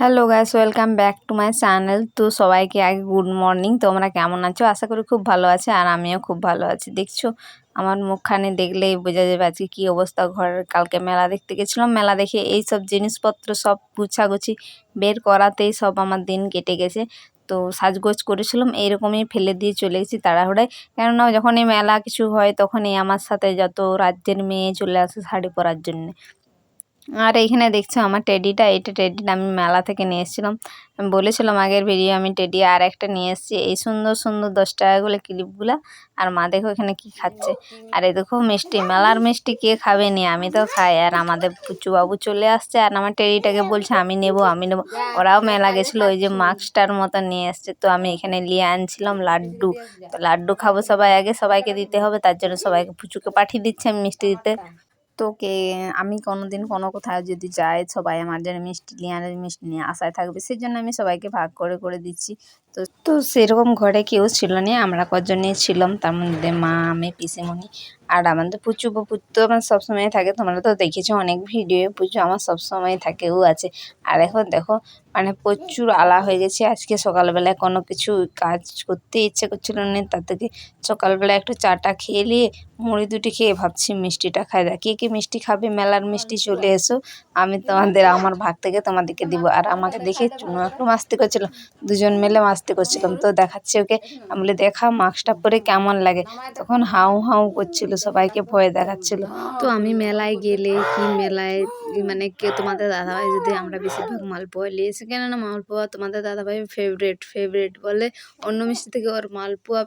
Hello guys welcome back to my channel তো সবাইকে আগে গুড মর্নিং তোমরা কেমন আছো? আশা করি খুব ভালো আছে আর আমিও খুব ভালো আছি। দেখছ, আমার মুখখানে দেখলেই বোঝা যাবে আজকে কী অবস্থা। ঘরের কালকে মেলা দেখতে গেছিলাম। মেলা দেখে এই সব জিনিসপত্র, সব গুছাগুছি বের করাতেই সব আমার দিন কেটে গেছে। তো সাজগোজ করেছিলাম, এইরকমই ফেলে দিয়ে চলে গেছি তাড়াহুড়ায়। কেননা যখনই মেলা কিছু হয়, তখনই আমার সাথে যত রাজ্যের মেয়ে চলে আসে শাড়ি পরার জন্যে। আর এইখানে দেখছ আমার টেডিটা এইটা টেডিটা আমি মেলা থেকে নিয়ে এসেছিলাম। বলেছিলাম আগের ভিডিও আমি টেডি আর একটা নিয়ে এসেছি, এই সুন্দর সুন্দর দশ টাকা করে ক্লিপগুলো আর মা দেখো এখানে কি খাচ্ছে। আর এই দেখো মিষ্টি, মেলার মিষ্টি কে খাবে নি? আমি তো খাই। আর আমাদের পুচু বাবু চলে আসছে আর আমার টেডিটাকে বলছে, আমি নেব আমি নেব। ওরাও মেলা গেছিল, ওই যে মাস্কটার মতো নিয়ে এসছে। তো আমি এখানে নিয়ে আনছিলাম লাড্ডু। তো লাড্ডু খাব সবাই আগে, সবাইকে দিতে হবে, তার জন্য সবাইকে পুচুকে পাঠিয়ে দিচ্ছে আমি মিষ্টি দিতে। তো কে, আমি কোনো দিন কোনো কোথাও যদি যাই, সবাই আমার জন্য মিষ্টি নিয়ে আনে, মিষ্টি নিয়ে আশায় থাকবে সেই জন্য আমি সবাইকে ভাগ করে করে দিচ্ছি। তো তো সেরকম ঘরে কেউ ছিল না, আমরা কজনই ছিলাম। তার মধ্যে মা, আমি, পিসিমণি আর আমাদের পুচু পুচু তো আমার সবসময় থাকে। তোমরা তো দেখেছ অনেক ভিডিও, পুচু আমার সবসময় থাকে ও আছে। আর এখন দেখো মানে প্রচুর আলা হয়ে গেছে। আজকে সকালবেলায় কোনো কিছু কাজ করতে ইচ্ছে করছিল না। তার থেকে সকালবেলা একটু চাটা খেয়ে নিয়ে মুড়ি দুটি খেয়ে ভাবছি মিষ্টিটা খাই। দা কে কে মিষ্টি খাবে? মেলার মিষ্টি চলে এসো। আমি তোমাদের, আমার ভাগ থেকে তোমাদেরকে দিব। আর আমাকে দেখে চুনো একটু মাস্তি করছিল। দুজন মিলে মাস্তি করছিলাম। তো দেখাচ্ছি ওকে। আমি বলি, দেখা, মাস্কটা পরে কেমন লাগে? তখন হাউ হাউ করছিল, সবাইকে ভয় দেখাচ্ছিল। তো আমি মেলায় গেলে কি মেলায় মানে কে, তোমাদের দাদাভাই যদি আমরা বেশিরভাগ মালপোয়া নিয়ে এসে কেন না মালপোয়া তোমাদের দাদাভাই ফেভারেট ফেভারেট বলে। অন্য মিষ্টি থেকে ওর মালপোয়া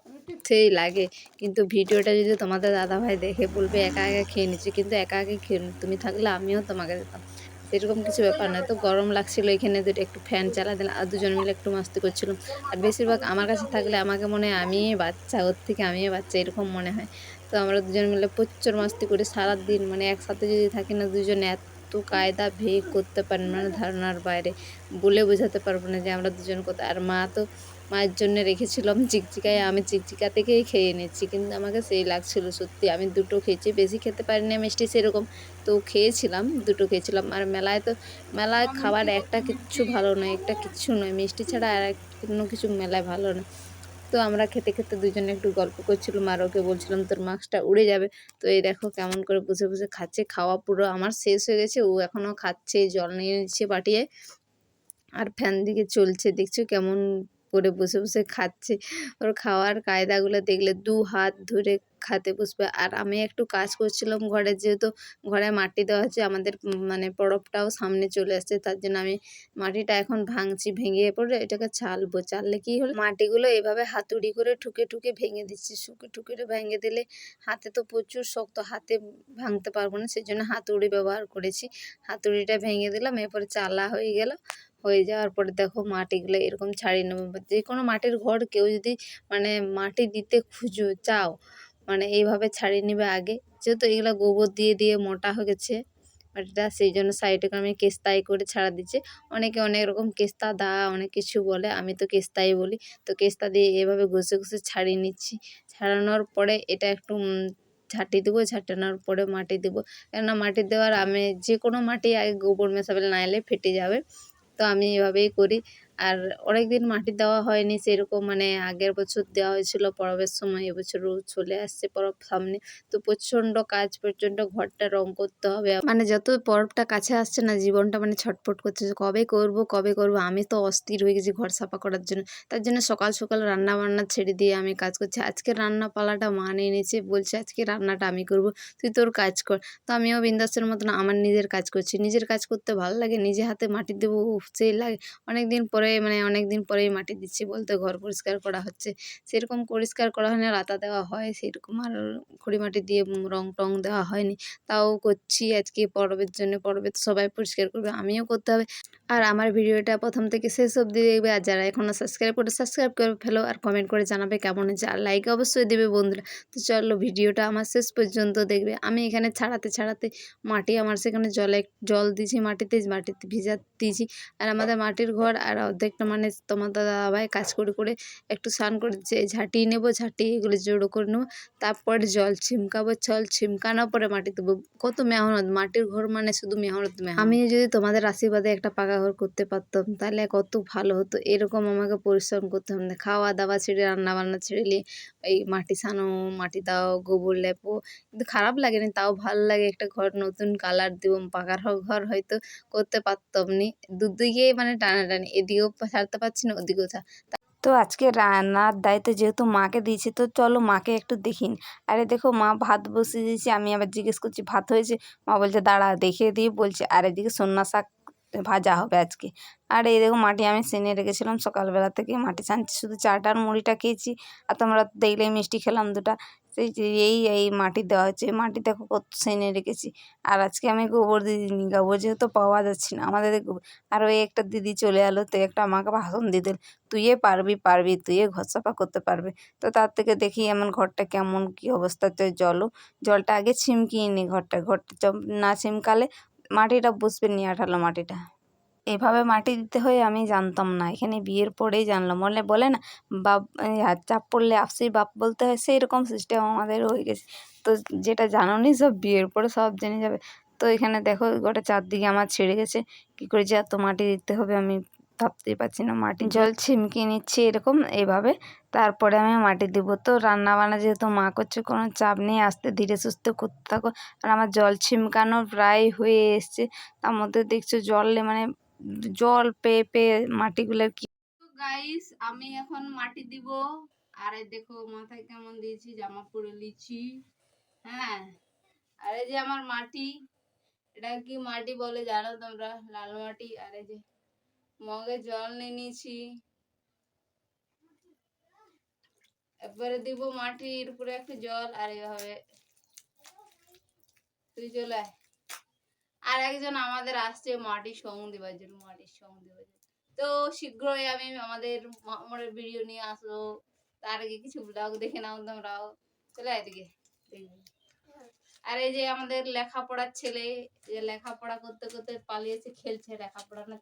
সেই লাগে। কিন্তু ভিডিওটা যদি তোমাদের দাদাভাই দেখে বলবে, একা একা খেয়ে নিচ্ছে। কিন্তু একা একা খেয়ে তুমি থাকলে আমিও তোমাকে দিতাম। সেরকম কিছু ব্যাপার নয়। তো গরম লাগছিল এখানে দুটো একটু ফ্যান চালা দিলাম আর দুজন মিলে একটু মাস্তি করছিলাম। আর বেশিরভাগ আমার কাছে থাকলে আমাকে মনে হয় আমিই বাচ্চা, ওর থেকে আমিই বাচ্চা এরকম মনে হয়। তো আমরা দুজন মিলে প্রচুর মাস্তি করি সারাদিন মানে একসাথে যদি থাকি না দুজনে এত কায়দা ভেগ করতে পারেন মানে ধারণার বাইরে। বলে বোঝাতে পারব না যে আমরা দুজন কোথায়। আর মা তো মায়ের জন্য রেখেছিলাম চিকচিকায় আমি চিকচিকা থেকেই খেয়ে নিচ্ছি। কিন্তু আমাকে সেই লাগছিল সত্যি আমি দুটো খেয়েছি বেশি খেতে পারি না মিষ্টি সেরকম। তো খেয়েছিলাম দুটো খেয়েছিলাম। আর মেলায় তো মেলায় খাবার একটা কিচ্ছু ভালো নয় একটা কিচ্ছু নয়। মিষ্টি ছাড়া আর কোনো কিছু মেলায় ভালো না। তো আমরা খেতে খেতে দুজনে একটু গল্প করছিলাম আর ওকে বলছিলাম তোর মাস্কটা উড়ে যাবে। তো এই দেখো কেমন করে বসে বসে খাচ্ছে খাওয়া পুরো আমার শেষ হয়ে গেছে। ও এখনও খাচ্ছে জল নিয়ে নিচ্ছে পাঠিয়ে আর ফ্যান দিকে চলছে দেখছ কেমন করে বসে বসে খাচ্ছে। ওর খাওয়ার কায়দাগুলো দেখলে দু হাত ধরে খাতে বসবে। আর আমি একটু কাজ করছিলাম ঘরে, যেহেতু ঘরে মাটি দেওয়া হচ্ছে, আমাদের মানে পরবটাও সামনে চলে আসছে, তার জন্য আমি মাটিটা এখন ভাঙছি, ভেঙে পড়ে এটাকে চালবো চাললে কি হলো? মাটিগুলো এভাবে হাতুড়ি করে ঠুকে ঠুকে ভেঙে দিচ্ছি। শুকে ঠুকে ভেঙে দিলে হাতে তো প্রচুর শক্ত, হাতে ভাঙতে পারব না, সেই জন্য হাতুড়ি ব্যবহার করেছি। হাতুড়িটা ভেঙে দিলাম, এরপরে চালা হয়ে গেল। হয়ে যাওয়ার পরে দেখো মাটিগুলো এরকম ছাড়িয়ে নেব। যে কোনো মাটির ঘর কেউ যদি মানে মাটি দিতে খুঁজো, চাও মানে এইভাবে ছাড়িয়ে নেবে আগে। যেহেতু এগুলো গোবর দিয়ে দিয়ে মোটা হয়ে গেছে মাটিটা সেই জন্য সাইডে আমি কেস্তাই করে ছাড়া দিচ্ছি। অনেকে অনেক রকম কেস্তা দা অনেক কিছু বলে, আমি তো কেস্তাই বলি। তো কেস্তা দিয়ে এভাবে ঘষে ঘষে ছাড়িয়ে নিচ্ছি। ছাড়ানোর পরে এটা একটু ঝাঁটি দেবো, ঝাঁটানোর পরে মাটি দেবো। কেননা মাটি দেওয়ার আমি যে কোনো মাটি আগে গোবর মেশাবে নাইলে ফেটে যাবে। তো আমি এভাবেই করি। আর অনেক দিন মাটি দেওয়া হয়নি সেরকম মানে আগের বছর দেওয়া হয়েছিল, পরবের সময় এবছরও চলে আসছে পরব সামনে। তো প্রচণ্ড কাজ, প্রচণ্ড ঘরটা রং করতে হবে। মানে যত পরবটা কাছে আসছে না, জীবনটা মানে ছটফট করছে কবে করব কবে করব? আমি তো অস্থির হয়ে গেছি ঘর সাফা করার জন্য। তার জন্য সকাল সকাল রান্না বান্না ছেড়ে দিয়ে আমি কাজ করছি। আজকে রান্না পালাটা মা নিয়ে নিয়েছে, বলছে আজকে রান্নাটা আমি করব, তুই তোর কাজ কর। তো আমিও বিন্দাসের মতন আমার নিজের কাজ করছি। নিজের কাজ করতে ভালো লাগে, নিজে হাতে মাটি দেবো সেই লাগে। অনেক দিন পরে মানে অনেক দিন পরেই মাটি দিচ্ছি বলতে ঘর পরিষ্কার করা হচ্ছে। সেরকম পরিষ্কার করা হয় না লাতা দেওয়া হয়, সেরকম আর খড়ি মাটি দিয়ে রং টং দেওয়া হয়নি। তাও করছি আজকে পরবের জন্য, পরবে সবাই পরিষ্কার করবে, আমিও করতে হবে। আর আমার ভিডিওটা প্রথম থেকে শেষ অবধি দেখবে, আর যারা এখনও সাবস্ক্রাইব করে সাবস্ক্রাইব করে ফেলো, আর কমেন্ট করে জানাবে কেমন হয়েছে। আর লাইক অবশ্যই দেবে বন্ধুরা। তো চলো ভিডিওটা আমার শেষ পর্যন্ত দেখবে। আমি এখানে ছাড়াতে ছাড়াতে মাটি আমার সেখানে জলে, জল দিয়েছি, মাটিতে মাটিতে ভিজা দিয়েছি। আর আমাদের মাটির ঘর আর অর্ধেকটা মানে তোমার দাদা ভাই কাজ করে করে একটু স্নান করে যে ঝাঁটিয়ে নেব ঝাঁটিয়ে এগুলো জড়ো করে নেব। তারপরে জল ছিমকাবো, জল ছিমকানোর পরে মাটি দেবো। কত মেহনত, মাটির ঘর মানে শুধু মেহনত মেহনত। আমি যদি তোমাদের আশীর্বাদে একটা পাকা ঘর করতে পারতাম, তাহলে কত ভালো হতো। এরকম আমাকে পরিশ্রম করতে হবে না। খাওয়া দাওয়া ছেড়ে রান্না বান্না ছেড়ে নিয়ে এই মাটি সানো মাটি দাও, গোবর লেপো। কিন্তু খারাপ লাগে না তাও ভালো লাগে একটা ঘর, নতুন কালার দিব পাকার ঘর হয়তো করতে পারতাম নি। দুদিকেই মানে টানাটানি, এদিকেও ছাড়তে পারছি না ওদিকেও তো আজকে রান্নার দায়িত্ব যেহেতু মাকে দিয়েছে, তো চলো মাকে একটু দেখিন আরে দেখো, মা ভাত বসিয়ে দিয়েছি, আমি আবার জিজ্ঞেস করছি, ভাত হয়েছে? মা বলছে, দাঁড়া, দেখিয়ে দিয়ে বলছে, আর এদিকে সন্না শাক ভাজা হবে আজকে। আর এই দেখো মাটি আমি সেনে রেখেছিলাম সকালবেলা থেকে। মাটি ছানছি, শুধু চাটা আর মুড়িটা খেয়েছি। আর তোমরা দেখলেই মিষ্টি খেলাম দুটা। সেই এই এই মাটি দেওয়া হচ্ছে মাটি দেখো কত সেনে রেখেছি। আর আজকে আমি গোবর দিইনি গোবর যেহেতু পাওয়া যাচ্ছে না। আমাদের গোবর আর ওই একটা দিদি চলে এলো, তো একটা আমাকে ভাষণ দিয়ে দিল। তুইয়ে পারবি পারবি, তুইয়ে ঘর সাফা করতে পারবি। তো তার থেকে দেখি এমন ঘরটা কেমন, কী অবস্থাতে জলও জলটা আগে ছিমকিয়ে নি ঘরটা। ঘরটা না ছিমকালে মাটিটা বসবে নিয়ে আঠালো মাটিটা। এভাবে মাটি দিতে হয়ে আমি জানতাম না। এখানে বিয়ের পরেই জানলাম। বলে বলে না, বাপ চাপ পড়লে আপসি বাপ বলতে হয় সেই রকম সিস্টেম আমাদের হয়ে গেছে। তো যেটা জানো নি সব বিয়ের পরে সব জেনে যাবে। তো এখানে দেখো, গোটা চারদিকে আমার ছেড়ে গেছে। কী করে যে এত মাটি দিতে হবে আমি ভাবতেই পারছি না মাটি জল ছিমকে নিচ্ছি এরকম এইভাবে তারপরে আমি মাটি দিব। তো রান্না বান্না যেহেতু মা করছে কোনো চাপ নেই। আস্তে ধীরে সুস্থে করতে থাকো। আর আমার জল ছিমকানো প্রায় হয়ে এসছে। তার মধ্যে দেখছ জলে মানে জল পেয়ে পেয়ে মাটিগুলোর কি গাইস আমি এখন মাটি দিব। আর এই দেখো মাথায় কেমন দিয়েছি জামা পরে লিছি হ্যাঁ আর এই যে আমার মাটি এটা কি মাটি বলে জানো তোমরা? লাল মাটি। আর এই যে মগে জল নিয়ে নিয়েছি এবারে দিব মাটির উপরে একটু জল, আর এভাবে তুই চলে। আর একজন আমাদের আসছে মাটির সং দেওয়ার জন্য, মাটির সং দেওয়ার জন্য তো শীঘ্রই আমি আমাদের মামারের ভিডিও নিয়ে আসব তার আগে কিছু ব্লগ দেখে নাও তোমরাও চলে এদিকে, দেখবি। আর এই যে আমাদের লেখাপড়ার ছেলে, যে লেখাপড়া করতে করতে পালিয়েছে, খেলছে লেখাপড়া না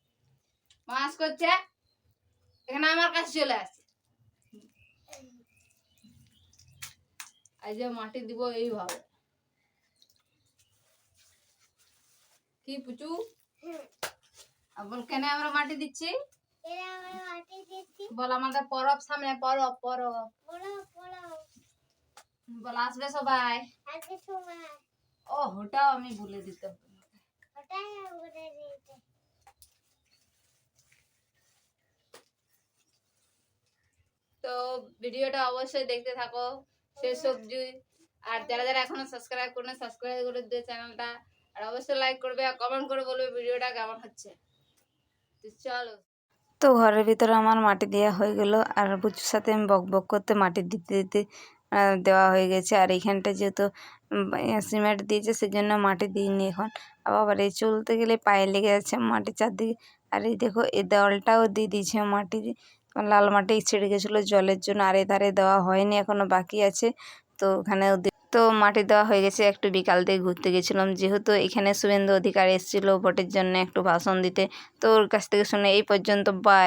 মাস করছে এখানে আমার কাছে চলে আসছে। এই যে মাটি দিব এইভাবে। কি পুচু? কেন আমরা মাটি দিচ্ছি? বল আমাদের পরব সামনে পরব পরব। বল আসবে সবাই? ও ওটাও আমি ভুলে দিতে হবে। ওটাই বলে দিয়েছে তো ভিডিওটা অবশ্যই দেখতে থাকো। শেষ অবধি। আর যারা যারা এখনও সাবস্ক্রাইব করে সাবস্ক্রাইব করে দিয়ে চ্যানেলটা আর অবশ্যই লাইক করবে আর কমেন্ট করে বলবে ভিডিওটা কেমন হচ্ছে। তো চলো। তো ঘরের ভিতরে আমার মাটি দেওয়া হয়ে গেল। আর বুচুর সাথে আমি বক বক করতে মাটি দিতে দিতে দেওয়া হয়ে গেছে। আর এইখানটা যেহেতু সিমেন্ট দিয়েছে, সেজন্য মাটি দিইনি এখন। আবার এই চলতে গেলে পায়ে লেগে যাচ্ছে মাটি চারদিকে। আর এই দেখো, এই দেওয়ালটাও দিয়ে দিয়েছে মাটি। দিয়ে। লাল মাটি ছিঁড়ে গেছিল জলের জন্য, আরে ধারে দেওয়া হয়নি, এখনও বাকি আছে তো ওখানে তো মাটি দেওয়া হয়ে গেছে, একটু বিকাল থেকে ঘুরতে গেছিলাম যেহেতু এখানে শুভেন্দু অধিকার এসেছিল ভোটের জন্য একটু ভাষণ দিতে, তো ওর কাছ থেকে শুনে এই পর্যন্ত বাই